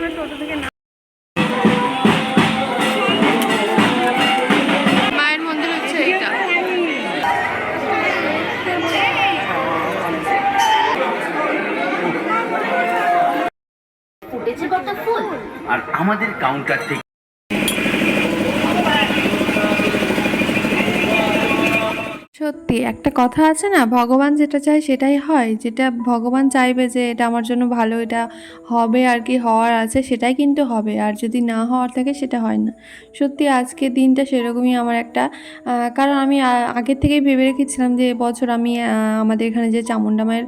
আমরা টোটো থেকে না মায়ের মন্দির হচ্ছে এইটা। ফুটেছে কত ফুল? আর আমাদের কাউন্টার থেকে সত্যি, একটা কথা আছে না, ভগবান যেটা চায় সেটাই হয়। যেটা ভগবান চাইবে যে এটা আমার জন্য ভালো, এটা হবে আর কি, হওয়ার আছে, সেটাই কিন্তু হবে। আর যদি না হওয়ার থাকে সেটা হয় না। সত্যি আজকে দিনটা সেরকমই আমার একটা কারণ আমি আগের থেকেই ভেবে রেখেছিলাম যে এবছর আমি আমাদের এখানে যে চামুন্ডা মায়ের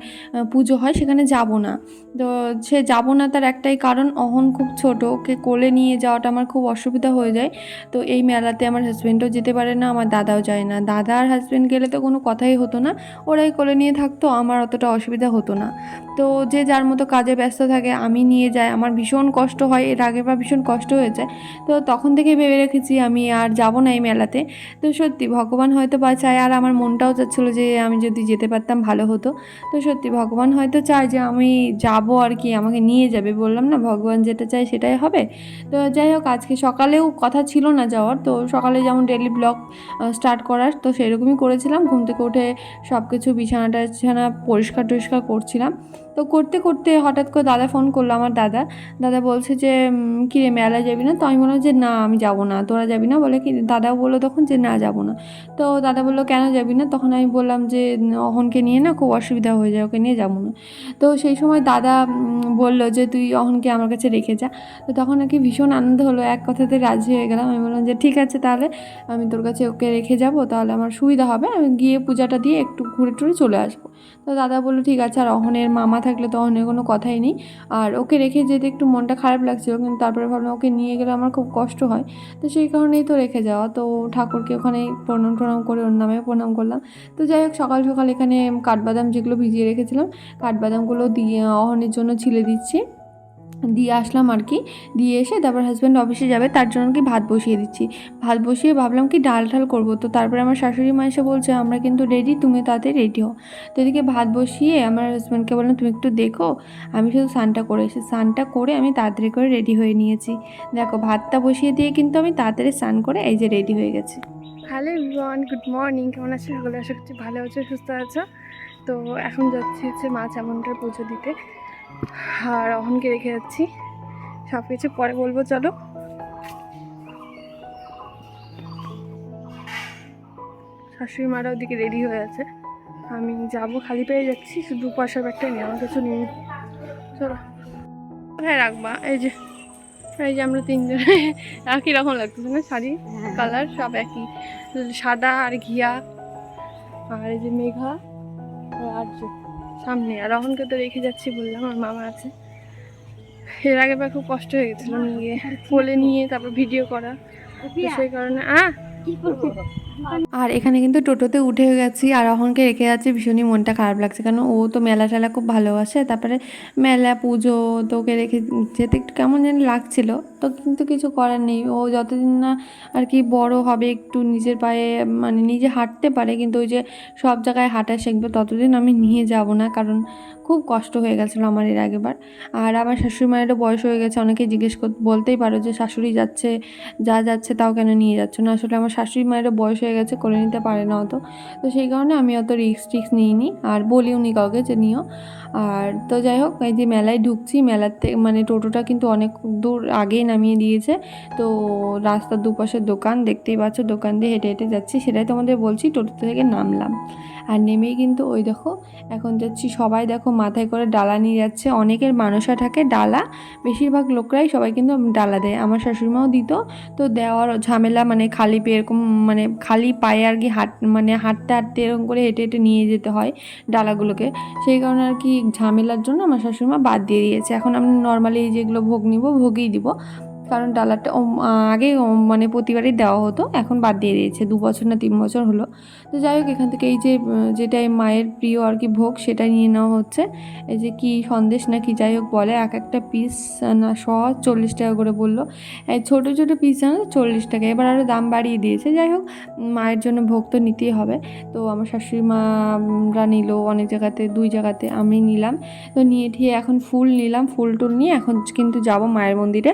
পুজো হয় সেখানে যাব না। তো সে যাব না তার একটাই কারণ, অহন খুব ছোট, ওকে কোলে নিয়ে যাওয়াটা আমার খুব অসুবিধা হয়ে যায়। তো এই মেলাতে আমার হাজব্যান্ডও যেতে পারে না, আমার দাদাও যায় না। দাদা আর হাজব্যান্ড গেলে তো কোনো কথাই হতো না। ওরাই কোলে নিয়ে থাকতো, আমার অতটা অসুবিধা হতো না। তো যে যার মতো কাজে ব্যস্ত থাকে, আমি নিয়ে যাই। আমার ভীষণ কষ্ট হয়, এর আগের বার ভীষণ কষ্ট হয়েছে। তো তখন থেকে ভেবে রেখেছি আমি আর যাব না এই মেলাতে। তো সত্যি ভগবান হয়তো বা চায়, আর আমার মনটাও চাচ্ছিলো যে আমি যদি যেতে পারতাম, ভালো হতো। তো সত্যি ভগবান হয়তো চায় যে আমি যাব আর কি, আমাকে নিয়ে যাবে। বললাম, না, ভগবান যেটা চায় সেটাই হবে। তো যাই হোক, আজকে সকালেও কথা ছিল না যাওয়ার। তো সকালে যেমন ডেলি ব্লগ স্টার্ট করার, তো সেরকমই করেছিলাম। ঘুম থেকে উঠে সব কিছু বিছানা টাছানা পরিষ্কার টরিষ্কার করছিলাম। তো করতে করতে হঠাৎ করে দাদা ফোন করল আমার দাদা। দাদা বলছে যে উম, কি রে মেলায় যাবি না? তো আমি বললাম যে না আমি যাব না তোরা যাবি না? বলে কি দাদাও বলল তখন যে না যাব না। তো দাদা বলল কেন যাবি না? তখন আমি বললাম যে অহনকে নিয়ে না খুব অসুবিধা হয়ে যায় ওকে নিয়ে যাব না। তো সেই সময় দাদা বলল যে তুই অহনকে আমার কাছে রেখে যা। তো তখন আর কি ভীষণ আনন্দ হলো এক কথাতে রাজি হয়ে গেলাম। আমি বললাম যে ঠিক আছে তাহলে আমি তোর কাছে ওকে রেখে যাব তাহলে আমার সুবিধা হবে। আমি গিয়ে পূজাটা দিয়ে একটু ঘুরে টুরে চলে আসব। তো দাদা বলল, ঠিক আছে, আর অহনের মামা থাকলে তো অহনের কোনো কথাই নেই। আর ওকে রেখে যেতে একটু মনটা খারাপ লাগছিল, কিন্তু তারপরে ভাবলাম ওকে নিয়ে গেলে আমার খুব কষ্ট হয়। তো সেই কারণেই তো রেখে যাওয়া। তো ঠাকুরকে ওখানে প্রণাম টনাম করে ওর নামে প্রণাম করলাম। তো যাই হোক, সকাল সকাল এখানে কাঠবাদাম যেগুলো ভিজিয়ে রেখেছিলাম, কাঠবাদামগুলো দিয়ে অহনের জন্য ছিলে দিচ্ছি। দিয়ে আসলাম আর কি। দিয়ে এসে তারপর হাজব্যান্ড অফিসে যাবে, তার জন্য কি ভাত বসিয়ে দিচ্ছি। ভাত বসিয়ে ভাবলাম কি ডাল ঠাল করব। তো তারপরে আমার শাশুড়ি মা এসে বলছে, আমরা কিন্তু রেডি তুমি তাতে রেডি হও। তো এদিকে ভাত বসিয়ে আমার হাজব্যান্ডকে বললাম, তুমি একটু দেখো, আমি শুধু স্নানটা করে এসে স্নানটা করে আমি তাড়াতাড়ি করে রেডি হয়ে নিয়েছি। দেখো, ভাতটা বসিয়ে দিয়ে কিন্তু আমি তাড়াতাড়ি স্নান করে এই যে রেডি হয়ে গেছি। হ্যালো এভরিওয়ান গুড মর্নিং কেমন আছো সকলে? আশা করছি ভালো আছো, সুস্থ আছো। তো এখন যাচ্ছি হচ্ছে মা চামুন্ডার পুজো দিতে। আর অহনকে রেখে যাচ্ছি। সব কিছু পরে বলব চলো। শাশুড়ি মারা ওদিকে রেডি হয়ে আছে। আমি যাব খালি পেয়ে যাচ্ছি শুধু পয়সা ব্যাগটা নিয়ে আমার কিছু নিয়ে চলো। কোথায় রাখবা। এই যে এই যে আমরা তিনজন। একই রকম লাগতেছে না শাড়ি কালার সব একই। সাদা আর ঘিয়া। আর এই যে মেঘা। আর যে সামনে। আর অহনকে তো রেখে যাচ্ছি বললাম আমার মামা আছে। এর আগে বার খুব কষ্ট হয়ে গেছিল নিয়ে কোলে নিয়ে তারপর ভিডিও করা। সেই কারণে কি করব? আর এখানে কিন্তু টোটোতে উঠে গেছি আর অহনকে রেখে যাচ্ছি ভীষণই মনটা খারাপ লাগছে। কারণ ও তো মেলা টেলা খুব ভালোবাসে তারপরে মেলা পুজো তো ওকে রেখে যেতে একটু কেমন যেন লাগছিল। তো কিন্তু কিছু করার নেই। ও যতদিন না আর কি বড় হবে, একটু নিজের পায়ে মানে নিজে হাঁটতে পারে, কিন্তু ওই যে সব জায়গায় হাঁটা শিখবে ততদিন আমি নিয়ে যাব না, কারণ খুব কষ্ট হয়ে গেছিল আমার এর আগেবার আর আমার শাশুড়ি মায়েরও বয়স হয়ে গেছে অনেকে জিজ্ঞেস কর, বলতেই পারো যে শাশুড়ি যাচ্ছে, যা যাচ্ছে তাও কেন নিয়ে যাচ্ছে না? আসলে আমার শাশুড়ি মায়েরও বয়স হয়ে গেছে, করে নিতে পারে না অত। তো সেই কারণে আমি অত রিক্স টিক্স নিইনি, আর বলিও নি কাউকে যে নিও। আর তো যাই হোক, এই যে মেলায় ঢুকছি, মেলার থেকে মানে টোটোটা কিন্তু অনেক দূর আগেই নামিয়ে দিয়েছে। তো রাস্তার দুপাশের দোকান, দেখতেই পাচ্ছ দোকান দিয়ে হেঁটে হেঁটে যাচ্ছি। সেটাই তোমাদের বলছি টোটো থেকে নামলাম। আর নেমেই কিন্তু ওই দেখো, এখন যাচ্ছি সবাই দেখো মাথায় করে ডালা নিয়ে যাচ্ছে। অনেকের মানুষা থাকে ডালা, বেশিরভাগ লোকরাই সবাই কিন্তু ডালা দেয়। আমার শাশুড়িমাও দিত, তো দেওয়ার ঝামেলা মানে খালি পেয়ে এরকম মানে খালি পায়ে আর কি হাঁট মানে হাঁটতে হাঁটতে এরকম করে হেঁটে হেঁটে নিয়ে যেতে হয় ডালাগুলোকে। সেই কারণে আর কি ঝামেলার জন্য আমার শাশুড়িমা বাদ দিয়ে দিয়েছে। এখন আমি নর্মালি যেগুলো ভোগ নিব, ভোগই দিব। কারণ ডালাটা আগে মানে প্রতিবারই দেওয়া হতো এখন বাদ দিয়ে দিয়েছে দু বছর না তিন বছর হলো। তো যাই হোক এখান থেকে এই যে উম, যেটা এই মায়ের প্রিয় আর কি ভোগ সেটা নিয়ে নেওয়া হচ্ছে। এই যে কি সন্দেশ না কি যাই হোক বলে এক একটা পিস না শ চল্লিশ টাকা করে বলল। এই ছোটো ছোটো পিস জানো চল্লিশ টাকা এবার আরও দাম বাড়িয়ে দিয়েছে। যাই হোক মায়ের জন্য ভোগ তো নিতেই হবে। তো আমার শাশুড়ি মারা নিল অনেক জায়গাতে দুই জায়গাতে আমি নিলাম। তো নিয়ে ঠিয়ে এখন ফুল নিলাম ফুল টুল নিয়ে এখন কিন্তু যাব মায়ের মন্দিরে।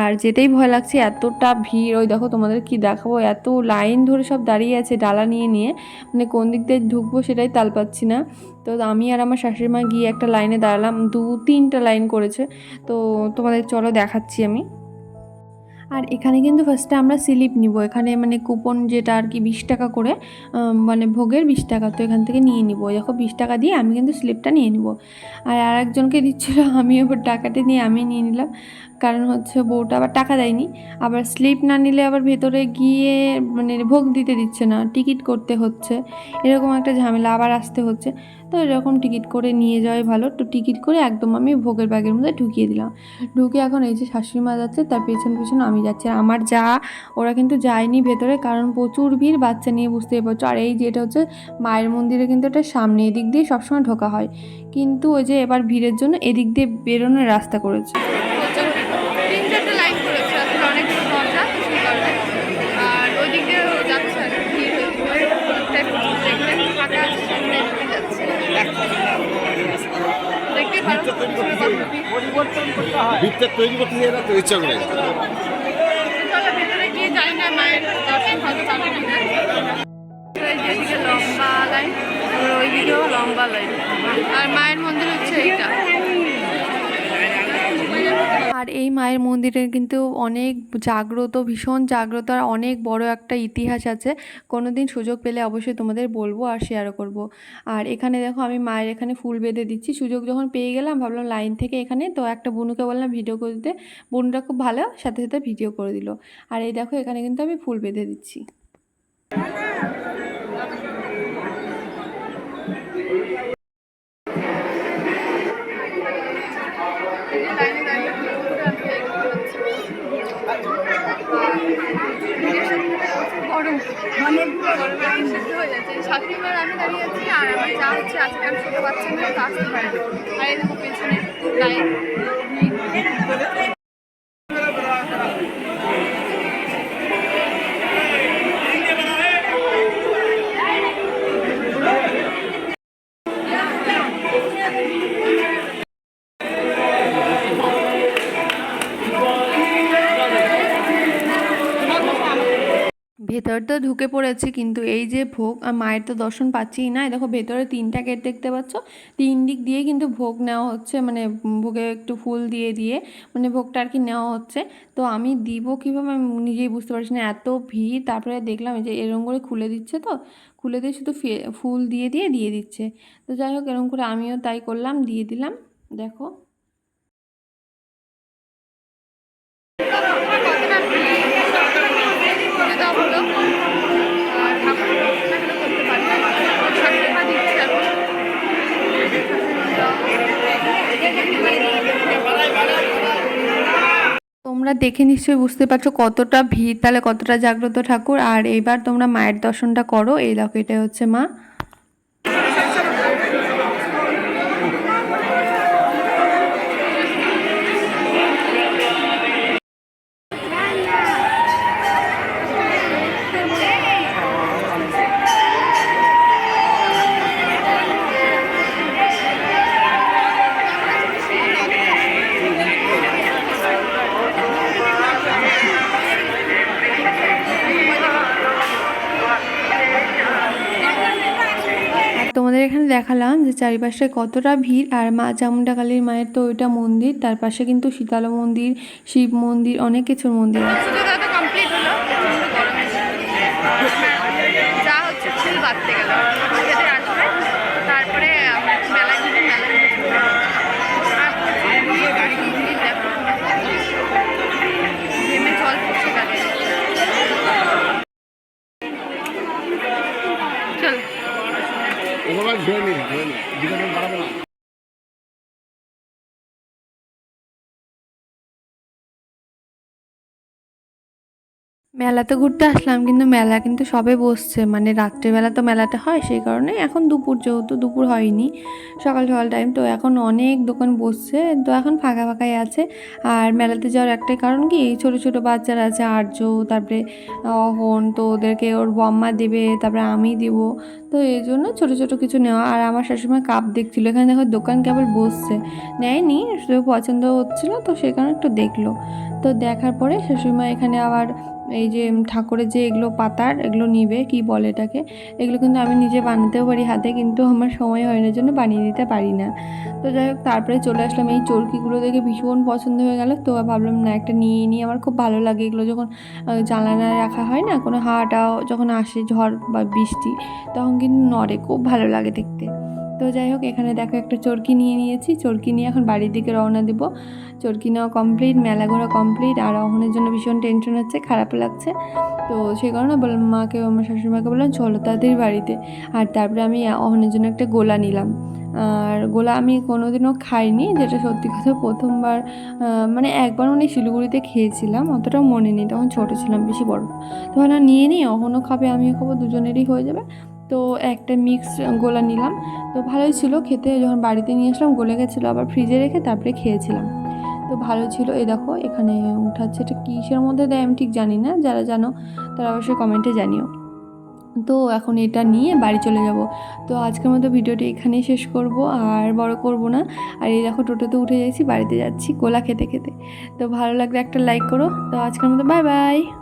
আর যেতেই ভয় লাগছে, এতটা ভিড়। ওই দেখো তোমাদের কি দেখাবো? এত লাইন ধরে সব দাঁড়িয়ে আছে ডালা নিয়ে নিয়ে। মানে কোন দিক দিয়ে ঢুকবো সেটাই তাল পাচ্ছি না। তো আমি আর আমার শাশুড়ি মা গিয়ে একটা লাইনে দাঁড়ালাম দু তিনটা লাইন করেছে। তো তোমাদের চলো দেখাচ্ছি আমি। আর এখানে কিন্তু ফার্স্টে আমরা স্লিপ নিব। এখানে মানে কুপন যেটা আর কি বিশ টাকা করে মানে ভোগের বিশ টাকা, তো এখান থেকে নিয়ে নিব। দেখো, বিশ টাকা দিয়ে আমি কিন্তু স্লিপটা নিয়ে নিব। আর আরেকজনকে দিচ্ছিল, আমি এবার টাকাটা নিয়ে আমি নিয়ে নিলাম। কারণ হচ্ছে বউটা আবার টাকা দেয়নি। আবার স্লিপ না নিলে আবার ভেতরে গিয়ে মানে ভোগ দিতে দিচ্ছে না। টিকিট করতে হচ্ছে। এরকম একটা ঝামেলা আবার আসতে হচ্ছে। তো এরকম টিকিট করে নিয়ে যাওয়াই ভালো। তো টিকিট করে একদম আমি ভোগের ব্যাগের মধ্যে ঢুকিয়ে দিলাম। ঢুকে এখন এই যে শাশুড়ি মা যাচ্ছে, তার পেছন পেছন আমি যাচ্ছি। আর আমার যা ওরা কিন্তু যায়নি ভেতরে কারণ প্রচুর ভিড় বাচ্চা নিয়ে বুঝতেই পারছ। আর এই যে এটা হচ্ছে মায়ের মন্দিরে কিন্তু এটা সামনে এদিক দিয়ে সবসময় ঢোকা হয়। কিন্তু ওই যে এবার ভিড়ের জন্য এদিক দিয়ে বেরোনোর রাস্তা করেছে। হয়ে। ভিড়টা তৈরি করতে এরা তো ইচ্ছা করে চলো ভেতরে গিয়ে যাই না মায়ের লম্বা লাইন। লম্বা লাইন। আর মায়ের মন্দির হচ্ছে এইটা। আর এই মায়ের মন্দিরের কিন্তু অনেক জাগ্রত, ভীষণ জাগ্রত আর অনেক বড় একটা ইতিহাস আছে। কোনো দিন সুযোগ পেলে অবশ্যই তোমাদের বলব আর শেয়ারও করব। আর এখানে দেখো আমি মায়ের এখানে ফুল বেঁধে দিচ্ছি। সুযোগ যখন পেয়ে গেলাম, ভাবলাম লাইন থেকে এখানে তো একটা বুনুকে বললাম ভিডিও করে দিতে। বুনুটা খুব ভালো, সাথে সাথে ভিডিও করে দিল। আর এই দেখো এখানে কিন্তু আমি ফুল বেঁধে দিচ্ছি। গরম মানে হয়ে যাচ্ছে শাশুড়িমার আমি দাঁড়িয়ে আছি আর আমার যা হচ্ছে আজকে আমি বাচ্চা নিয়ে তো আসতে পারে না। আর দেখো পেছনে লাইন ভেতর তো ঢুকে পড়েছি, কিন্তু এই যে ভোগ মায়ের তো দর্শন পাচ্ছিই না। দেখো ভেতরে তিনটা গেট দেখতে পাচ্ছ? তিন দিক দিয়ে কিন্তু ভোগ নেওয়া হচ্ছে মানে ভোগে একটু ফুল দিয়ে দিয়ে মানে ভোগটা আর কি নেওয়া হচ্ছে। তো আমি দিব কীভাবে আমি নিজেই বুঝতে পারছি না, এত ভিড়। তারপরে দেখলাম যে এরকম করে খুলে দিচ্ছে তো, খুলে দিয়ে শুধু ফুল দিয়ে দিয়ে দিয়ে দিচ্ছে। তো যাই হোক, এরকম করে আমিও তাই করলাম, দিয়ে দিলাম। দেখো। তোমরা দেখে নিশ্চয়ই বুঝতে পারছ কতটা ভিড়, তাহলে কতটা জাগ্রত ঠাকুর। আর এবার তোমরা মায়ের দর্শনটা করো। এই দেখো এটা হচ্ছে মা। তোমাদের এখানে দেখালাম যে চারিপাশে কতটা ভিড় আর মা চামুন্ডা কালীর মায়ের তো ওইটা মন্দির, তার পাশে কিন্তু শীতলা মন্দির, শিব মন্দির, অনেক কিছুর মন্দির আছে। মেলাতে ঘুরতে আসলাম, কিন্তু মেলা কিন্তু সবে বসছে। মানে রাত্রেবেলা তো মেলাটা হয়, সেই কারণে এখন দুপুর যেহেতু, দুপুর হয়নি, সকাল সকাল টাইম তো এখন অনেক দোকান বসছে, তো এখন ফাঁকা ফাঁকাই আছে। আর মেলাতে যাওয়ার একটাই কারণ কি ছোট ছোট বাচ্চারা আছে, আর্য, তারপরে অহন, তো ওদেরকে ওর বম্মা দেবে, তারপরে আমি দিব। তো এই জন্য ছোটো ছোটো কিছু নেওয়া। আর আমার শাশুড়িমা কাপ দেখছিল, এখানে দেখো দোকান কেবল বসছে। নেয়নি, শুধু পছন্দ হচ্ছিল, তো সেই কারণে একটু দেখল। তো দেখার পরে শাশুড়িমা এখানে আবার এই যে ঠাকুরের যে এগুলো পাতার, এগুলো নিবে, কি বলে এটাকে, এগুলো কিন্তু আমি নিজে বানাতেও পারি হাতে, কিন্তু আমার সময় হয় না জন্য বানিয়ে দিতে পারি না। তো যাই হোক, তারপরে চলে আসলাম, এই চরকিগুলো দেখে ভীষণ পছন্দ হয়ে গেল, তো ভাবলাম না, একটা নিয়ে নিই, আমার খুব ভালো লাগে এগুলো যখন জানালায় রাখা হয় না, কোনো হাওয়াটাও যখন আসে, ঝড় বা বৃষ্টি, তখন কিন্তু নড়ে, খুব ভালো লাগে দেখতে। তো যাই হোক, এখানে দেখো একটা চরকি নিয়ে নিয়েছি। চরকি নিয়ে এখন বাড়ির দিকে রওনা দিব। চরকি নেওয়া কমপ্লিট মেলা ঘোরা কমপ্লিট আর অহনের জন্য ভীষণ টেনশন হচ্ছে, খারাপ লাগছে। তো সেই কারণে বললাম, মাকে আমার শাশুড়িমাকে বললাম, চলো তাদের বাড়িতে। আর তারপরে আমি অহনের জন্য একটা গোলা নিলাম। আর গোলা আমি কোনোদিনও খাইনি, যেটা সত্যি কথা প্রথমবার মানে একবার মানে শিলিগুড়িতে খেয়েছিলাম, অতটাও মনে নেই। তখন ছোটো ছিলাম, বেশি বড়। না। তো ভাবলাম, নিয়ে নিই অহনও খাবে, আমিও খাব, দুজনেরই হয়ে যাবে। তো একটা মিক্স গোলা নিলাম। তো ভালোই ছিল খেতে, যখন বাড়িতে নিয়ে আসলাম, গলে গেছিল আবার ফ্রিজে রেখে তারপরে খেয়েছিলাম। তো ভালো ছিল। এই দেখো, এখানে উঠাচ্ছে এটা কিসের মধ্যে দেয় আমি ঠিক জানি না। যারা জানো, তারা অবশ্যই কমেন্টে জানিও। তো এখন এটা নিয়ে বাড়ি চলে যাব। তো আজকের মতো ভিডিওটি এখানেই শেষ করব। আর বড় করব না। আর এই দেখো, টোটোতে উঠে যাচ্ছি, বাড়িতে যাচ্ছি গোলা খেতে খেতে। তো ভালো লাগলে একটা লাইক করো। তো আজকের মতো বাই বাই